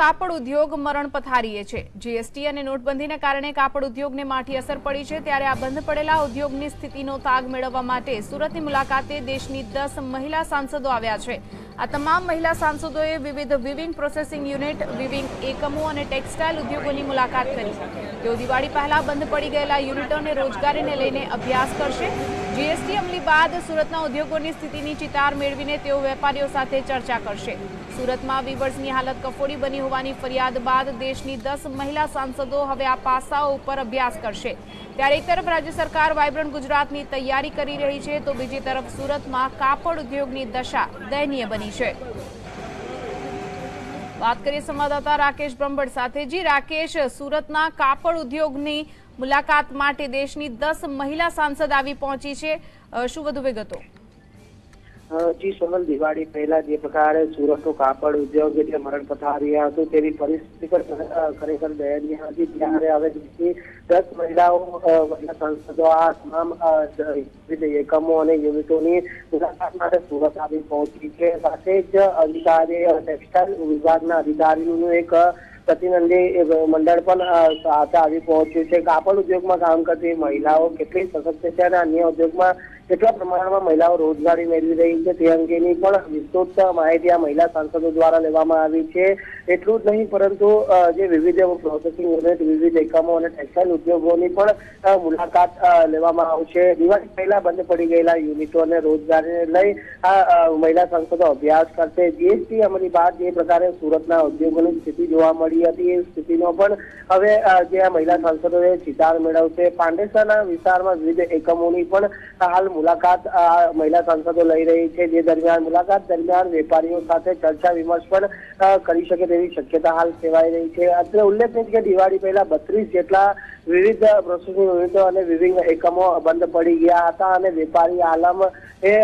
કાપડ ઉદ્યોગ મરણ પથારીએ છે. જીએસટી અને નોટબંધીને કારણે કાપડ ઉદ્યોગને માઠી અસર પડી છે. ત્યારે આ બંધ પડેલા ઉદ્યોગની સ્થિતિનો તાગ મેળવવા માટે સુરતની મુલાકાતે દેશની દસ મહિલા સાંસદો આવ્યા છે. આ તમામ મહિલા સાંસદોએ વિવિધ વિવિંગ પ્રોસેસિંગ યુનિટ, વિવિંગ એકમો અને ટેક્સટાઇલ ઉદ્યોગોની મુલાકાત કરી. તેઓ દિવાળી પહેલા બંધ પડી ગયેલા યુનિટોને રોજગારીને લઈને અભ્યાસ કરશે. જીએસટી અમલી બાદ સુરતના ઉદ્યોગોની સ્થિતિની ચિતાર મેળવીને તેઓ વેપારીઓ સાથે ચર્ચા કરશે. સુરતમાં વીવર્સની હાલત કફોડી બની હોવાની ફરિયાદ બાદ દેશની દસ મહિલા સાંસદો હવે આ પાસાઓ ઉપર અભ્યાસ કરશે. ત્યારે એક તરફ રાજ્ય સરકાર વાયબ્રન્ટ ગુજરાતની તૈયારી કરી રહી છે, તો બીજી તરફ સુરતમાં કાપડ ઉદ્યોગની દશા દયનીય બની છે. વાત કરીએ સંવાદદાતા રાકેશ બ્રહ્મભટ્ટ સાથે, જી રાકેશ, સુરતના કાપડ ઉદ્યોગની મુલાકાત માટે દેશની દસ મહિલા સાંસદ આવી પહોંચી છે. શું વધુ વિગતો? જી સોનલ દિવાળી પહેલા જે પ્રકારે સુરતનું કાપડ ઉદ્યોગ એટલે મરણ પથાર્યા હતું તેવી પરિસ્થિતિ પર ખરેખર દયનીય હતી. ત્યારે હવે દસ મહિલાઓ મહિલા સાંસદો આ તમામ એકમો અને યુનિટોની મુલાકાત માટે સુરત આવી પહોંચી છે. સાથે જ અધિકારી ટેક્સટાઇલ વિભાગના અધિકારીનું એક પ્રતિનિધિ મંડળ પણ સાથે આવી પહોંચ્યું છે. કાપડ ઉદ્યોગમાં કામ કરતી મહિલાઓ કેટલી સશક્ત છે અને અન્ય ઉદ્યોગમાં કેટલા પ્રમાણમાં મહિલાઓ રોજગારી મેળવી રહી છે તે અંગેની પણ વિસ્તૃત માહિતી આ મહિલા સાંસદો દ્વારા લેવામાં આવી છે. એટલું જ નહીં, પરંતુ જે વિવિધ પ્રોસેસિંગ યુનિટ વિવિધ એકમો અને ટેક્સટાઇલ ઉદ્યોગોની પણ મુલાકાત લેવામાં આવશે. દિવાળી પહેલા બંધ પડી ગયેલા યુનિટો અને રોજગારીને લઈ, આ મહિલા સાંસદો અભ્યાસ કરશે. જીએસટી અમલી બાદ જે પ્રકારે સુરતના ઉદ્યોગોની સ્થિતિ જોવા મળી હતી એ સ્થિતિનો પણ હવે જે આ મહિલા સાંસદોએ ચિતાર મેળવશે. પાંડેસરના વિસ્તારમાં વિવિધ એકમોની પણ હાલ મુલાકાત આ મહિલા સાંસદો લઈ રહી છે જે દરમિયાન મુલાકાત દરમિયાન વેપારીઓ સાથે ચર્ચા વિમર્શ પણ કરી શકે તેવી શક્યતા હાલ સેવાઈ રહી છે. અત્રે ઉલ્લેખનીય છે કે દિવાળી પહેલા બત્રીસ જેટલા વિવિધ પ્રોસેસિંગ યુનિટો અને વિવિધ એકમો બંધ પડી ગયા હતા અને વેપારી આલમ એ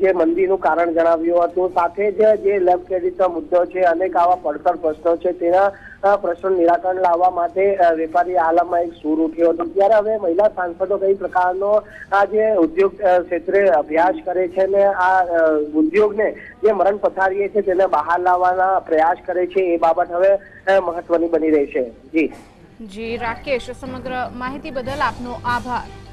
જે મંદીનું કારણ જણાવ્યું હતું. સાથે જ જે લેબ ક્રેડિટનો મુદ્દો છે, અનેક આવા પડતર પ્રશ્નો છે, તેના અ, પ્રશ્ન નિરાકરણ લાવવા માટે વેપારી આલમમાં એક સૂર ઉઠ્યો હતો. ત્યારે હવે મહિલા સાંસદો કઈ પ્રકારનો આ જે ઉદ્યોગ ક્ષેત્રે અભ્યાસ કરે છે ને આ ઉદ્યોગને જે મરણ પથારીએ છે તેને બહાર લાવવાના પ્રયાસ કરે છે એ બાબત હવે મહત્વની બની રહી છે. જી. જી રાકેશ સમગ્ર માહિતી બદલ આપનો આભાર.